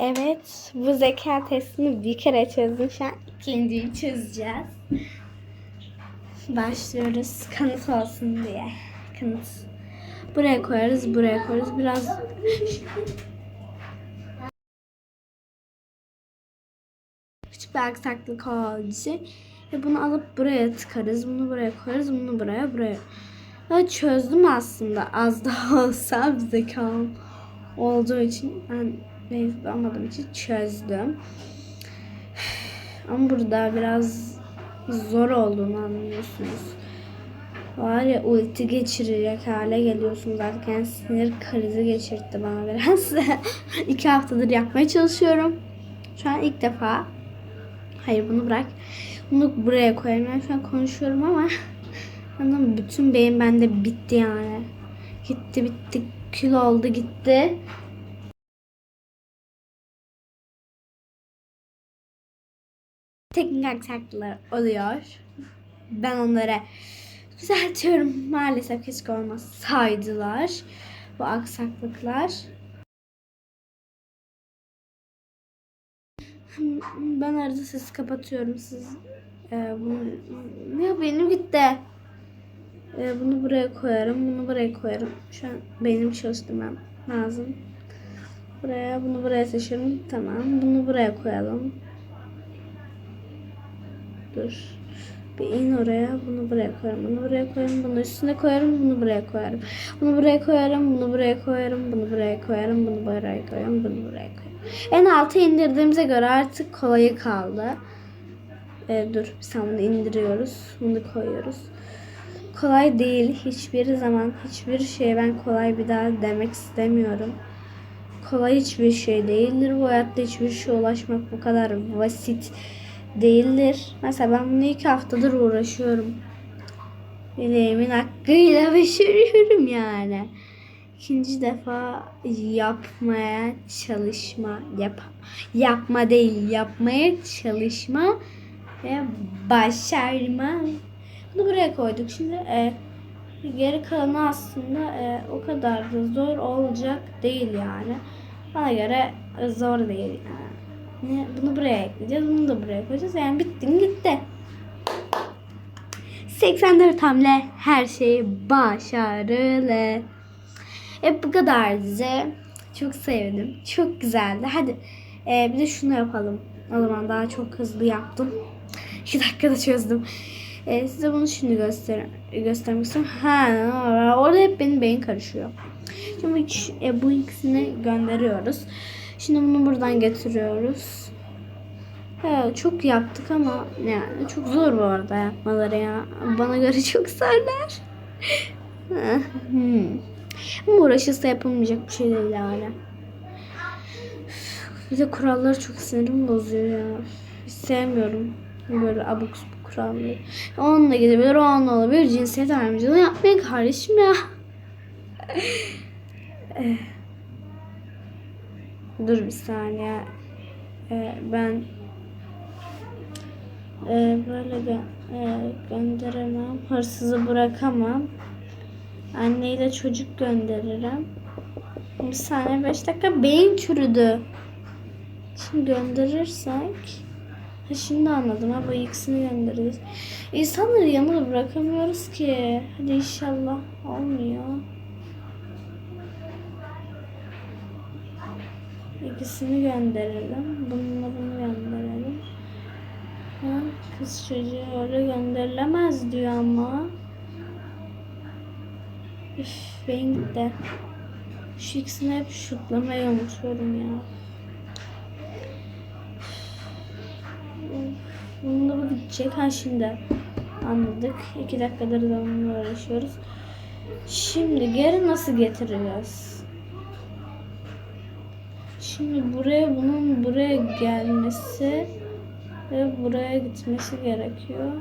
Evet, bu zeka testini bir kere çözdüm. Şu an ikinciyi çözeceğiz. Başlıyoruz kanıt olsun diye. Kanıt. Buraya koyarız, buraya koyarız. Biraz küçük bir aksaklık için ve bunu alıp buraya tıkarız. Bunu buraya koyarız. Bunu buraya, buraya. Ve çözdüm aslında. Az da olsa bir zekam olduğu için ben mezun olmadığım için çözdüm. Ama burada biraz zor olduğunu anlıyorsunuz. Var ya ulti geçirecek hale geliyorsunuz artık. Yani sinir krizi geçirtti bana biraz. İki haftadır yapmaya çalışıyorum. Şu an ilk defa. Hayır bunu bırak. Bunu buraya koyayım. Ben şu an konuşuyorum ama anladın mı? Bütün beyin bende bitti yani. Gitti bitti. Kül oldu gitti. Teknik aksaklıklar oluyor. Ben onlara düzeltiyorum. Maalesef keşke olmasaydılar bu aksaklıklar. Ben arada sesi kapatıyorum. Siz e, bunu ya benim gitti. E, bunu buraya koyarım. Bunu buraya koyarım. Şu an benim çalıştırmam lazım. Buraya bunu buraya seçiyorum. Tamam. Bunu buraya koyalım. Dur. Bir in oraya. Bunu buraya koyarım. Bunu buraya koyarım. Bunu üstüne koyarım. Bunu buraya koyarım. Bunu buraya koyarım. Bunu buraya koyarım. Bunu buraya koyarım. Bunu buraya koyarım. Bunu buraya koyarım. En alta indirdiğimize göre artık kolayı kaldı. Ee, dur. Biz bunu indiriyoruz. Bunu koyuyoruz. Kolay değil. Hiçbir zaman hiçbir şeye ben kolay bir daha demek istemiyorum. Kolay hiçbir şey değildir. Bu hayatta hiçbir şeye ulaşmak bu kadar basit değildir. Mesela ben bunu iki haftadır uğraşıyorum. Bileğimin hakkıyla başarıyorum yani. İkinci defa yapmaya çalışma, yap, yapma değil, yapmaya çalışma ve başarma. Bunu buraya koyduk. Şimdi e, geri kalanı aslında e, o kadar da zor olacak değil yani. Bana göre zor değil yani. Ne, bunu buraya ekleyeceğiz. Bunu da buraya koyacağız. Yani bittin gitti. 84 hamle her şey başarılı. E bu kadar size. Çok sevdim. Çok güzeldi. Hadi e, bir de şunu yapalım. O zaman daha çok hızlı yaptım. 2 dakikada çözdüm. E, size bunu şimdi göster göstermek istiyorum. Ha, orada hep benim beyin karışıyor. Şimdi e, bu ikisini gönderiyoruz. Şimdi bunu buradan getiriyoruz. Evet, çok yaptık ama yani çok zor bu arada yapmaları ya. Bana göre çok zorlar. hmm. Ama uğraşırsa yapılmayacak bir şey değil yani. Bir de kuralları çok sinirim bozuyor ya. Hiç sevmiyorum böyle abuk subuk kuralları. Onunla gidebilir, o onunla olabilir. Cinsiyet ayrımcılığı yapmayın kardeşim ya. Dur bir saniye. Ee, ben e, böyle gö e, gönderemem. Hırsızı bırakamam. Anneyle çocuk gönderirim. Bir saniye 5 dakika beyin çürüdü. Şimdi gönderirsek ha şimdi anladım ha bu ikisini göndeririz. İnsanları yanına bırakamıyoruz ki. Hadi inşallah olmuyor. İkisini gönderelim. Bununla bunu gönderelim. Ha, kız çocuğu öyle gönderilemez diyor ama. Üf, ben gitti. Şu ikisini hep şutlamayı unutuyorum ya. Bununla bu gidecek. Ha şimdi anladık. İki dakikadır da onunla uğraşıyoruz. Şimdi geri nasıl getireceğiz? Şimdi buraya bunun buraya gelmesi ve buraya gitmesi gerekiyor.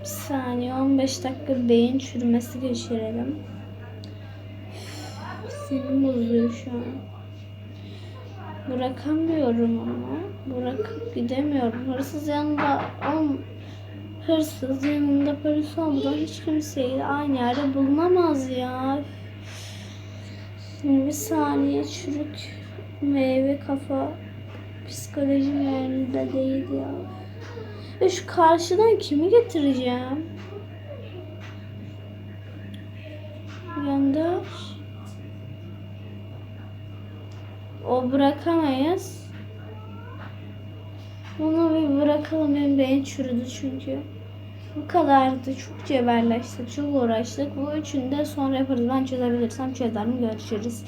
Bir saniye 15 dakika beyin çürümesi geçirelim. Sinirim bozuyor şu an. Bırakamıyorum ama. Bırakıp gidemiyorum. Hırsız yanında on hırsız yanında polis olmadan hiç kimseyi aynı yerde bulunamaz ya. Şimdi bir saniye çürük Meyve kafa psikolojim yerinde değil ya. Ve şu karşıdan kimi getireceğim? Gönder. O bırakamayız. Bunu bir bırakalım. Benim beyin çürüdü çünkü. Bu kadardı. Çok cebelleştik. Çok uğraştık. Bu üçünü de sonra yaparız. Ben çözebilirsem çözerim. Görüşürüz.